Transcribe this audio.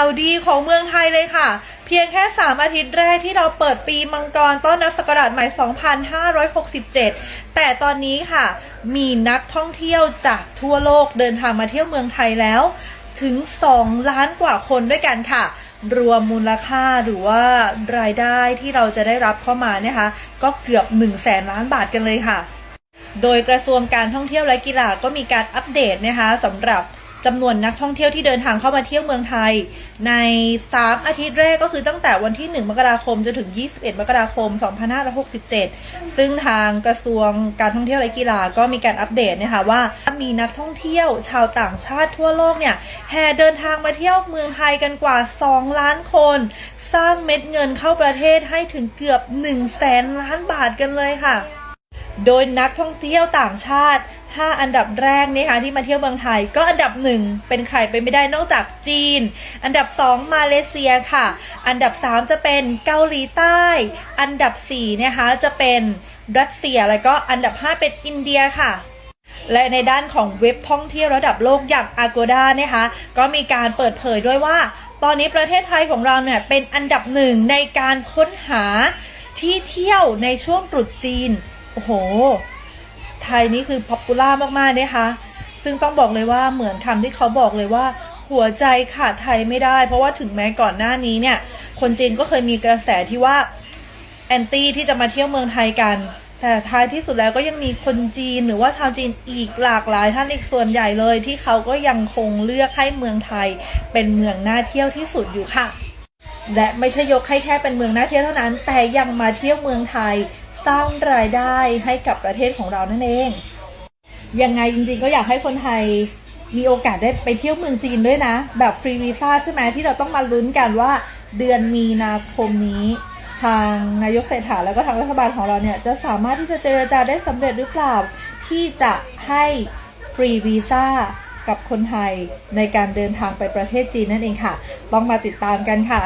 าวดีของเมืองไทยเลยค่ะ เพียงแค่ 3 อาทิตย์แรกที่เราเปิดปีมังกรต้อนรับศักราชใหม่ 2567 แต่ตอนนี้ค่ะ มีนักท่องเที่ยวจากทั่วโลกเดินทางมาเที่ยวเมืองไทยแล้วถึง 2 ล้านกว่าคนด้วยกันค่ะ รวมมูลค่าหรือว่ารายได้ที่เราจะได้รับเข้ามาเนี่ยค่ะก็เกือบ1แสนล้านบาทกันเลยค่ะ โดยกระทรวงการท่องเที่ยวและกีฬาก็มีการอัปเดตนะคะสำหรับ จำนวนนักท่องเที่ยวที่เดินทางเข้ามาเที่ยวเมืองไทย ใน 3 อาทิตย์แรกก็คือตั้งแต่วันที่ 1 มกราคมจนถึง 21 มกราคม 2567 ซึ่งทางกระทรวงการท่องเที่ยวและกีฬาก็มีการอัปเดตนะคะว่ามีนักท่องเที่ยวชาวต่างชาติทั่วโลกเนี่ยแห่เดินทางมาเที่ยวเมืองไทยกันกว่า 2 ล้านคน สร้างเม็ดเงินเข้าประเทศให้ถึงเกือบ1แสนล้านบาทกันเลยค่ะ โดยนักท่องเที่ยวต่างชาติ 5 อันดับแรกนะคะที่มาเที่ยวเมืองไทยก็อันดับ 1 เป็นใครไปไม่ได้นอกจากจีน อันดับ 2 มาเลเซียค่ะ อันดับ 3 จะเป็นเกาหลีใต้ อันดับ4นะคะจะเป็นรัสเซียแล้วก็อันดับ 5 เป็นอินเดียค่ะและในด้านของเว็บท่องเที่ยวระดับโลกอย่าง Agoda นะคะ ก็มีการเปิดเผยด้วยว่า ตอนนี้ประเทศไทยของเราเนี่ยเป็นอันดับหนึ่งในการค้นหาที่เที่ยวในช่วงตรุษจีน โอ้โห ไทยนี่คือป๊อปปูล่ามากๆนะคะ ซึ่งต้องบอกเลยว่าเหมือนคำที่เขาบอกเลยว่า หัวใจขาดไทยไม่ได้ เพราะว่าถึงแม้ก่อนหน้านี้เนี่ย คนจีนก็เคยมีกระแสที่ว่าแอนตี้ที่จะมาเที่ยวเมืองไทยกัน แต่ท้ายที่สุดแล้วก็ยังมีคนจีนหรือว่าชาวจีนอีกหลากหลายท่านอีกส่วนใหญ่เลย ที่เขาก็ยังคงเลือกให้เมืองไทย เป็นเมืองน่าเที่ยวที่สุดอยู่ค่ะ และไม่ใช่ยกให้แค่เป็นเมืองน่าเที่ยวเท่านั้น แต่ยังมาเที่ยวเมืองไทย สร้างรายได้ให้กับประเทศของเรานั่นเอง ยังไงจริงๆก็อยากให้คนไทยมีโอกาสได้ไปเที่ยวเมืองจีนด้วยนะ แบบฟรีวีซ่าใช่ไหมที่เราต้องมาลุ้นกันว่าเดือนมีนาคมนี้ ทางนายกเศรษฐาแล้วก็ทางรัฐบาลของเราเนี่ย จะสามารถที่จะเจรจาได้สำเร็จหรือเปล่า ที่จะให้ฟรีวีซ่ากับคนไทยในการเดินทางไปประเทศจีนนั่นเองค่ะ ต้องมาติดตามกันค่ะ